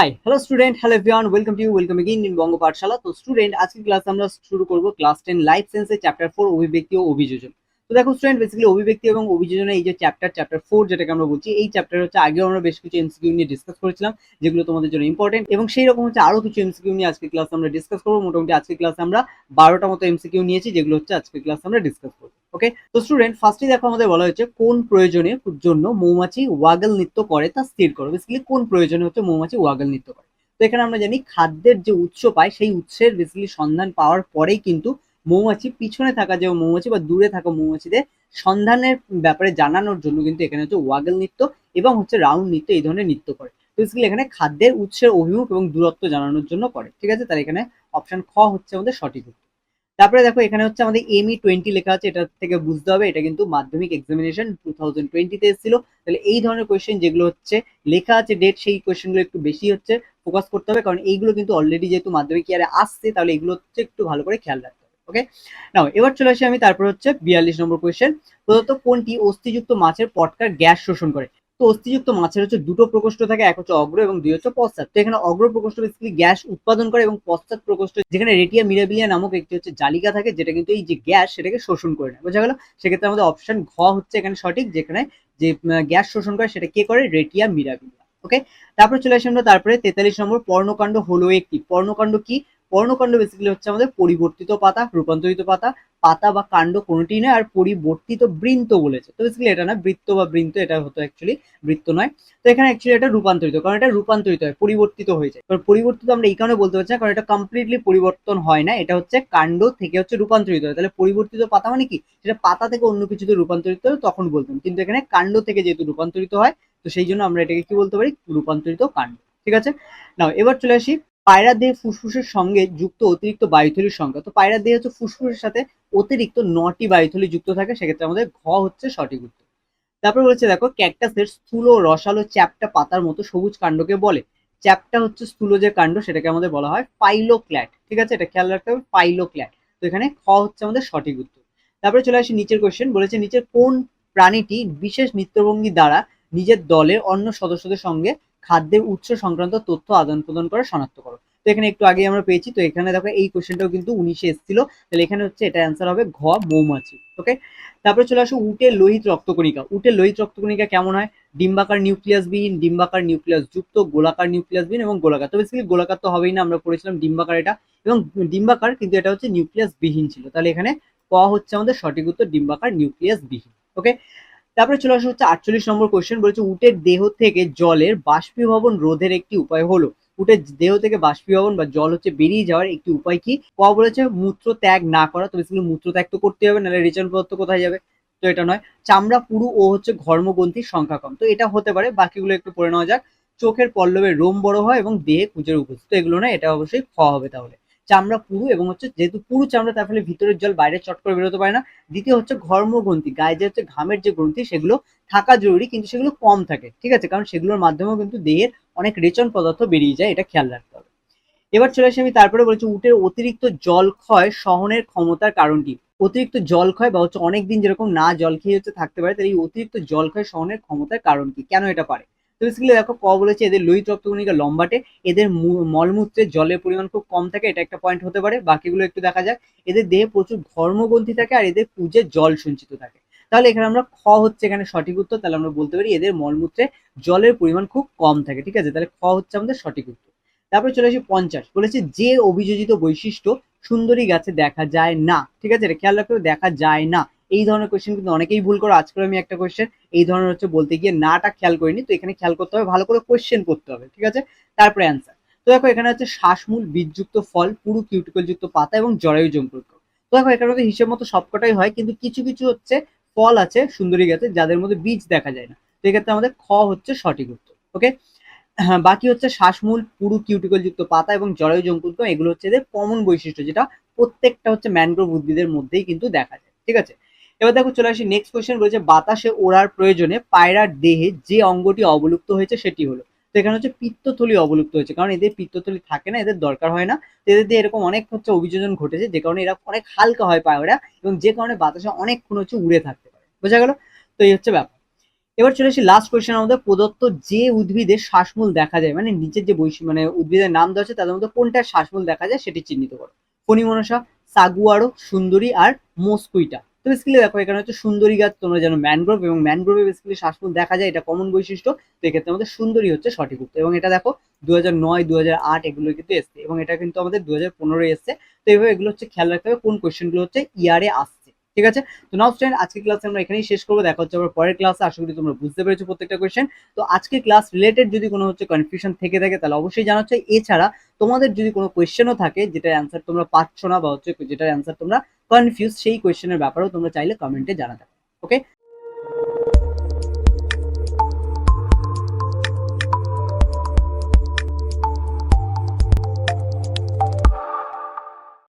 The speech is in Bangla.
Hi hello student hello everyone welcome to welcome again in Banga Pathshala তো স্টুডেন্ট আজকে ক্লাস আমরা শুরু করব ক্লাস টেন লাইফ সায়েন্সের চ্যাপ্টার ফোর অভিব্যক্তি ও অভিযোজন। তো দেখো স্টুডেন্ট বেসিক্যালি অভিব্যক্তি এবং অভিযোজনের এই যে চ্যাপ্টার চ্যাপ্টার ফোর যেটাকে আমরা বলছি, এই চ্যাপ্টার হচ্ছে আগেও আমরা বেশ কিছু এমসিকিউ নিয়ে ডিসকাস করেছিলাম, যেগুলো তোমাদের জন্য ইম্পর্টেন্ট এবং সেই রকম হচ্ছে আরও কিছু এমসিকিউ নিয়ে আজকে ক্লাস আমরা ডিসকাস করব। মোটামুটি আজকে ক্লাস আমরা বারোটা মতো এমসিকিউ নিয়েছি, যেগুলো হচ্ছে আজকে ক্লাস আমরা ডিসকাস করব। ওকে তো স্টুডেন্ট ফার্স্টে দেখো আমাদের বলা হয়েছে কোন প্রয়োজনের জন্য মৌমাছি ওয়াগল নৃত্য করে তা স্থির করো। বেসিক্যালি কোন প্রয়োজনে হচ্ছে মৌমাছি ওয়াগল নৃত্য করে। তো এখানে আমরা জানি খাদ্যের যে উৎস পায় সেই উৎসের বেসিক্যালি সন্ধান পাওয়ার পরেই কিন্তু মৌমাছি পিছনে থাকা যে মৌমাছি বা দূরে থাকা মৌমাছিদের সন্ধানের ব্যাপারে জানানোর জন্য কিন্তু এখানে হচ্ছে ওয়াগল নৃত্য এবং হচ্ছে রাউন্ড নৃত্য এই ধরনের নৃত্য করে। বেসিক্যালি এখানে খাদ্যের উৎসের অভিমুখ এবং দূরত্ব জানানোর জন্য করে। ঠিক আছে? তাহলে এখানে অপশন খ হচ্ছে আমাদের সঠিক উত্তর। তারপরে দেখো, এখানে হচ্ছে আমাদের এমই টোয়েন্টি লেখা আছে, এটা থেকে বুঝতে হবে, এটা কিন্তু মাধ্যমিক এক্সামিনেশন টু থাউজেন্ড টোয়েন্টিতে এসেছিল। তাহলে এই ধরনের কোয়েশ্চেন যেগুলো হচ্ছে, লেখা আছে ডেট সেই কোয়েশ্চেনগুলো একটু বেশি হচ্ছে ফোকাস করতে হবে, কারণ এইগুলো কিন্তু অলরেডি যেহেতু মাধ্যমিক ইয়ারে আসছে, তাহলে এগুলো হচ্ছে একটু ভালো করে খেয়াল রাখতে হবে ওকে নাও এবার চলে আসি আমি, তারপর হচ্ছে বিয়াল্লিশ নম্বর কোয়েশ্চেন প্রদত্ত কোনটি অস্থিযুক্ত মাছের পটকার গ্যাস শোষণ করে? তো অস্থিযুক্ত মাছের হচ্ছে দুটো প্রকোষ্ঠ থাকে, এক হচ্ছে অগ্র এবং দুই হচ্ছে পশ্চাৎ। তো এখানে অগ্র প্রকোষ্ঠ বেসিক্যালি গ্যাস উৎপাদন করে এবং পশ্চাৎ প্রকোষ্ঠ, যেখানে রেটিয়া মিরাবিলিয়া নামক একটি হচ্ছে জালিকা থাকে, যেটা কিন্তু এই যে গ্যাস সেটাকে শোষণ করে নেয়। বোঝা গেল? সেক্ষেত্রে আমাদের অপশন ঘ হচ্ছে এখানে সঠিক, যেখানে যে গ্যাস শোষণ করে সেটা কে করে? রেটিয়া মিরাবিলিয়া। ওকে তারপরে চলে আসি আমরা তারপরে তেতাল্লিশ নম্বর পর্ণকাণ্ড হলো একটি। পর্ণকাণ্ড কি? পর্ণকাণ্ড বেসিক্যালি হচ্ছে আমাদের পরিবর্তিত পাতা, রূপান্তরিত পাতা। পাতা বা কাণ্ড কোনোটি নয়, আর পরিবর্তিত বৃন্ত বলেছে। তো বেসিক্যালি এটা না, বৃত্ত বা বৃন্ত, এটা হতো অ্যাকচুয়ালি বৃত্ত নয়। তো এখানে অ্যাকচুয়ালি এটা রূপান্তরিত, কারণ এটা রূপান্তরিত হয়, পরিবর্তিত হয়ে যায় কারণ পরিবর্তিত আমরা এই কারণে বলতে পারছি না, কারণ এটা কমপ্লিটলি পরিবর্তন হয় না। এটা হচ্ছে কাণ্ড থেকে হচ্ছে রূপান্তরিত হয়। তাহলে পরিবর্তিত পাতা মানে কি? সেটা পাতা থেকে অন্য কিছুতে রূপান্তরিত হয়, তখন বলতাম কিন্তু এখানে কাণ্ড থেকে যেহেতু রূপান্তরিত হয়, তো সেই জন্য আমরা এটাকে কি বলতে পারি? রূপান্তরিত কাণ্ড। ঠিক আছে? নাও, এবার চলে আসি পায়রা দেহ ফুসফুসের সঙ্গে যুক্ত অতিরিক্ত বায়ুথলির সংখ্যা। তো পায়রা দেহ হচ্ছে ফুসফুসের সাথে অতিরিক্ত নটি বায়ুথলি যুক্ত থাকে, সেক্ষেত্রে আমাদের ঘ হচ্ছে সঠিক উত্তর। তারপর বলছে, দেখো, ক্যাকটাসের স্থূল রসালো চ্যাপটা পাতার মতো সবুজ কাণ্ডকে বলে। চ্যাপটা হচ্ছে স্থূল যে কাণ্ড, সেটাকে আমাদের বলা হয় পাইলোক্ল্যাট। ঠিক আছে? এটা খেয়াল রাখতে হবে, পাইলোক্ল্যাট। তো এখানে খ হচ্ছে আমাদের সঠিক উত্তর। তারপরে চলে আসি নিচের কোয়েশ্চেন বলেছে নিচের কোন প্রাণীটি বিশেষ নৃত্যভঙ্গি দ্বারা নিজের দলের অন্য সদস্যদের সঙ্গে খাদ্যের উৎস সংক্রান্ত তথ্য আদান প্রদান করে শনাক্ত করো। তো এখানে একটু আগে আমরা পেয়েছি, তো এখানে দেখো এই কোশ্চেনটাও কিন্তু উনিশে এসেছিল। তাহলে এখানে হচ্ছে এটা অ্যান্সার হবে ঘ মৌমাছি ওকে তারপরে চলে আসো উটের লোহিত রক্তকণিকা। উটের লোহিত রক্তকণিকা কেমন হয়? ডিম্বাকার নিউক্লিয়াস বিহীন, ডিম্বাকার নিউক্লিয়াস যুক্ত, গোলাকার নিউক্লিয়াস বিহীন এবং গোলাকার। তো বেসিক্যালি গোলাকার তো হবেই না, আমরা পড়েছিলাম ডিম্বাকার এটা। এবং ডিম্বাকার কিন্তু এটা হচ্ছে নিউক্লিয়াস বিহীন ছিল। তাহলে এখানে ক হচ্ছে আমাদের সঠিক উত্তর, ডিম্বাকার নিউক্লিয়াস বিহীন ওকে তারপরে চলে আসা হচ্ছে আটচল্লিশ নম্বর কোশ্চেন বলেছে, উটের দেহ থেকে জলের বাষ্পীভবন রোধের একটি উপায় হলো। উটের দেহ থেকে বাষ্পীভবন বা জল হচ্ছে বেরিয়ে যাওয়ার একটি উপায় কি? ক বলেছে, মূত্র ত্যাগ না করা তো বেসিক্যালি মূত্র ত্যাগ তো করতে হবে, নাহলে রেচন পদার্থ কোথায় যাবে? তো এটা নয়। চামড়া, পুরু ও হচ্ছে ঘর্মগ্রন্থির সংখ্যা কম। তো এটা হতে পারে, বাকিগুলো একটু পড়ে নেওয়া যাক। চোখের পল্লবে রোম বড় হয় এবং দেহে কুচের উপস্থিত। এগুলো নয়, এটা অবশ্যই খ হবে তাহলে। চামড়া পুরু এবং হচ্ছে যেহেতু পুরু চামড়া, তার ফলে ভিতরের জল বাইরে চট করে বেরোতে পারে না। দ্বিতীয় হচ্ছে ঘর্মগ্রন্থি গায়ে যে হচ্ছে ঘামের যে গ্রন্থি, সেগুলো থাকা জরুরি, কিন্তু সেগুলো কম থাকে, ঠিক আছে? কারণ সেগুলোর মাধ্যমেও কিন্তু দেহের অনেক রেচন পদার্থ বেরিয়ে যায়, এটা খেয়াল রাখতে হবে। এবার চলে আসি আমি তারপরে বলছি উটের অতিরিক্ত জল ক্ষয় সহনের ক্ষমতার কারণ কি অতিরিক্ত জল ক্ষয় বা হচ্ছে অনেকদিন যেরকম না জল খেয়ে হচ্ছে থাকতে পারে তাই এই অতিরিক্ত জল ক্ষয় সহনের ক্ষমতার কারণ কি? কেন এটা পারে? তো বেসিক্যালি দেখো, ক বলেছে এদের লোহিত রক্তকণিকা লম্বাটে, এদের মলমূত্রে জলের পরিমাণ খুব কম থাকে, এটা একটা পয়েন্ট হতে পারে, বাকিগুলো একটু দেখা যাক। এদের দেহে প্রচুর ধর্মগ্রন্থি থাকে আর এদের পুজে জল সঞ্চিত থাকে। তাহলে এখানে আমরা খ হচ্ছে এখানে সঠিক উত্তর, তাহলে আমরা বলতে পারি এদের মলমূত্রে জলের পরিমাণ খুব কম থাকে, ঠিক আছে? তাহলে খ হচ্ছে আমাদের সঠিক উত্তর। তারপরে চলে আসি পঞ্চাশ, বলেছে যে অভিযোজিত বৈশিষ্ট্য সুন্দরী গাছে দেখা যায় না, ঠিক আছে? এটা খেয়াল রাখতে দেখা যায় না। এই ধরনের কোয়েশ্চেন কিন্তু অনেকেই ভুল করো। আজকে আমি একটা কোয়েশ্চেন এই ধরনের হচ্ছে বলতে গিয়ে নাটা খেয়াল করিনি, তো এখানে খেয়াল করতে হবে, ভালো করে কোয়েশ্চেন করতে হবে, ঠিক আছে? তারপরে অ্যান্সার তো দেখো, এখানে হচ্ছে শ্বাসমূল বীজযুক্ত ফল, পুরু কিউটিকল যুক্ত পাতা এবং জরায়ু জঙ্কুর তো দেখো, এখানে মধ্যে হিসেব মতো সবকটাই হয়, কিন্তু কিছু কিছু হচ্ছে ফল আছে, সুন্দরী গাছে, যাদের মধ্যে বীজ দেখা যায় না। তো এক্ষেত্রে আমাদের খ হচ্ছে সঠিক উত্তর, ওকে? হ্যাঁ বাকি হচ্ছে শ্বাসমূল, পুরু কিউটিকল যুক্ত পাতা এবং জরায়ু জঙ্কুরকম এগুলো হচ্ছে এদের কমন বৈশিষ্ট্য, যেটা প্রত্যেকটা হচ্ছে ম্যানগ্রোভ উদ্ভিদের মধ্যেই কিন্তু দেখা যায়, ঠিক আছে? এবার দেখো চলে আসি নেক্সট কোয়েশ্চেন বলেছে বাতাসে ওড়ার প্রয়োজনে পায়রার দেহে যে অঙ্গটি অবলুপ্ত হয়েছে সেটি হলো। তো এখানে হচ্ছে পিত্তথলি অবলুপ্ত হয়েছে, কারণ এদের পিত্তথলি থাকে না, এদের দরকার হয় না। এদের দিয়ে এরকম অনেক হচ্ছে অভিযোজন ঘটেছে, যে কারণে এরা অনেক হালকা হয় পায়রা, এবং যে কারণে বাতাসে অনেকক্ষণ হচ্ছে উড়ে থাকতে পারে। বোঝা গেল? তো এই হচ্ছে ব্যাপার। এবার চলে আসি লাস্ট কোয়েশ্চেন আমাদের, প্রদত্ত যে উদ্ভিদে শ্বাসমূল দেখা যায় মানে নিচের যে বৈশি মানে উদ্ভিদের নাম দেওয়া আছে, তাদের মধ্যে কোনটা শ্বাসমূল দেখা যায় সেটি চিহ্নিত করো। ফণিমনসা, সাগুয়ারো, সুন্দরী আর মস্কুইটা। তো বেসিক্যালি দেখো, এখানে হচ্ছে সুন্দরী গাছ, তোমরা যেন ম্যানগ্রোভ এবং ম্যানগ্রোভে বেসিক্যালি শ্বাসফুল দেখা যায়, এটা কমন বৈশিষ্ট্য, তো এক্ষেত্রে আমাদের সুন্দরী হচ্ছে সঠিক উত্তর। এবং এটা দেখো দু হাজার নয় দু হাজার আট এগুলো কিন্তু এসছে, এবং এটা কিন্তু আমাদের দু হাজার পনেরোই এসছে। তো এইভাবে এগুলো হচ্ছে খেয়াল রাখতে হবে, কোন কোয়েশ্চেনগুলো হচ্ছে ইয়ারে আসছে। ঠিক আছে? তো নাও স্টুডেন্ট আজকে ক্লাসে আমরা এখানেই শেষ করব। দেখা হচ্ছে আবার পরের ক্লাসে আশা করি তোমরা বুঝতে পেরেছ প্রত্যেকটা কোয়েশ্চেন তো আজকে ক্লাস রিলেটেড যদি কোনো হচ্ছে কনফিউশন থেকে থাকে, তাহলে অবশ্যই জানাচ্ছে এছাড়া তোমাদের যদি কোনো কোয়েশ্চেনও থাকে, যেটার অ্যান্সার তোমরা পাচ্ছ না বা হচ্ছে যেটার অ্যান্সার তোমরা কনফিউজ সেই কোয়েশ্চেনের ব্যাপারেও তোমরা চাইলে কমেন্টে জানাতে ওকে